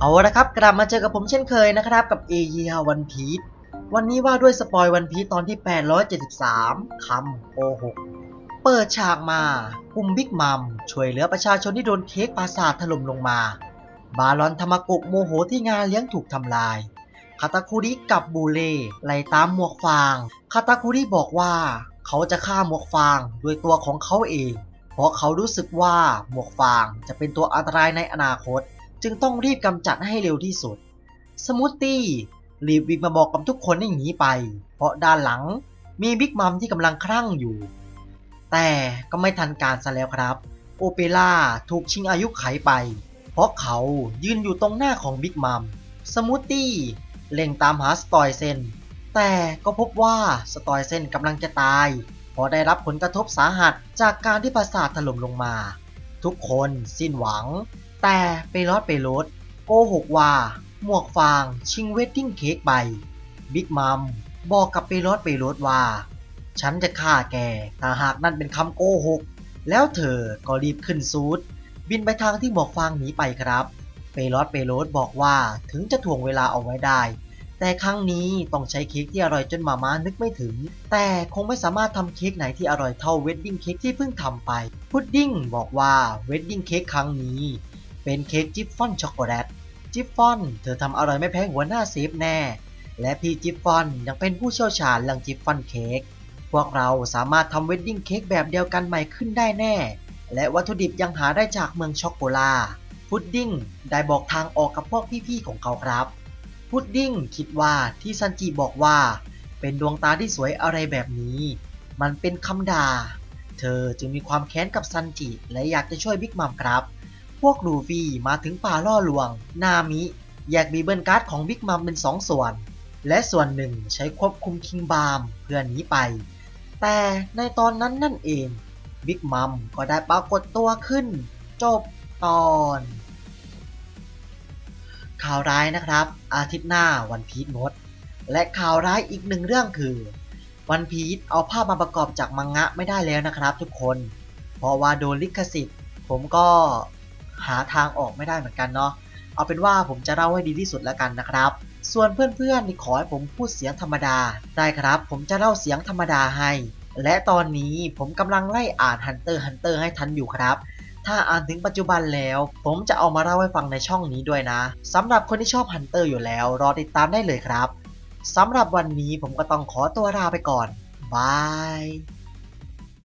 เอาละครับกลับมาเจอกับผมเช่นเคยนะครับกับเอเยียวันพีชวันนี้ว่าด้วยสปอยวันพีชตอนที่ 873 คำโกหกเปิดฉากมากุมบิ๊กมัมช่วยเหลือประชาชนที่โดนเค้กปราสาทถล่มลงมา บาลอนธรรมกุกโมโหที่งานเลี้ยงถูกทำลายคาตาคุริกับบูเล่ไล่ตามหมวกฟางคาตาคุริบอกว่า เขาจะฆ่าหมวกฟางด้วยตัวของเขาเอง เพราะเขารู้สึกว่าหมวกฟางจะเป็นตัวอันตรายในอนาคต จึงต้องรีบกำจัดให้เร็วที่สุด สมูทตี้รีบวิ่งมาบอกกับทุกคนให้หนีไป เพราะด้านหลังมีบิ๊กมัมที่กำลังคลั่งอยู่ แต่ก็ไม่ทันการซะแล้วครับ โอเปร่าถูกชิงอายุไขไป เพราะเขายืนอยู่ตรงหน้าของบิ๊กมัม สมูทตี้เล็งตามหาสตอยเซน แต่ก็พบว่าสตอยเซนกำลังจะตาย เพราะได้รับผลกระทบสาหัสจากการที่ปราสาทถล่มลงมา ทุกคนสิ้นหวัง แต่ไปรอดไปรถโกหกว่า หมวกฟางชิงเวดดิ้งเค้กไป บิ๊กมัมบอกกับไปรอดไปรถว่า ฉันจะฆ่าแกถ้าหากนั่นเป็นคำโกหก แล้วเธอก็รีบขึ้นซูดบินไปทางที่หมวกฟางหนีไปครับ เปรอดเปโรดบอกว่าถึงจะถ่วงเวลาเอาไว้ได้ แต่ครั้งนี้ต้องใช้เค้กที่อร่อยจนมาม่านึกไม่ถึง แต่คงไม่สามารถทำเค้กไหนที่อร่อยเท่าเวดดิ้งเค้กที่เพิ่งทำไป พุดดิ้งบอกว่าเวดดิ้งเค้กครั้งนี้ เป็นเค้กจิฟฟ่อนช็อกโกแลตจิฟฟ่อนเธอทำอร่อยไม่แพ้หัวหน้าเซฟแน่ และพี่จิฟฟ่อนยังเป็นผู้เชี่ยวชาญเรื่องจิฟฟ่อนเค้กพวกเราสามารถทำเวดดิ้งเค้กแบบเดียวกันใหม่ขึ้นได้แน่ และวัตถุดิบยังหาได้จากเมืองช็อกโกลาพุดดิ้งได้บอกทางออกกับพวกพี่ๆของเขาครับ พุดดิ้งคิดว่าที่ซันจิบอกว่า เป็นดวงตาที่สวยอะไรแบบนี้ มันเป็นคำด่า เธอจึงมีความแค้นกับซันจิและอยากจะช่วยบิ๊กมัมครับ พวกลูฟี่มาถึงป่าล่อลวง นามิแยกบีเบิลการ์ดของบิ๊กมัมเป็นสองส่วน และส่วนหนึ่งใช้ควบคุมคิงบามเพื่อหนีไป แต่ในตอนนั้นนั่นเอง บิ๊กมัมก็ได้ปรากฏตัวขึ้น จบตอนข่าวร้ายนะครับ อาทิตย์หน้าวันพีชงดและข่าวร้ายอีกหนึ่งเรื่องคือ วันพีชเอาภาพมาประกอบจากมังงะไม่ได้แล้วนะครับทุกคน เพราะว่าโดนลิขสิทธิ์ ผมก็ หาทางออกไม่ได้เหมือนกันเนาะเอาเป็นว่าผมจะเล่าให้ดีที่สุดแล้วกันนะครับ ส่วนเพื่อนๆนี่ขอให้ผมพูดเสียงธรรมดา ได้ครับ ผมจะเล่าเสียงธรรมดาให้ และตอนนี้ผมกำลังไล่อ่าน Hunter x Hunter ให้ทันอยู่ครับ ถ้าอ่านถึงปัจจุบันแล้ว ผมจะเอามาเล่าให้ฟังในช่องนี้ด้วยนะสำหรับคนที่ชอบ Hunter อยู่แล้ว รอติดตามได้เลยครับสำหรับวันนี้ผมก็ต้องขอตัวลาไปก่อนบาย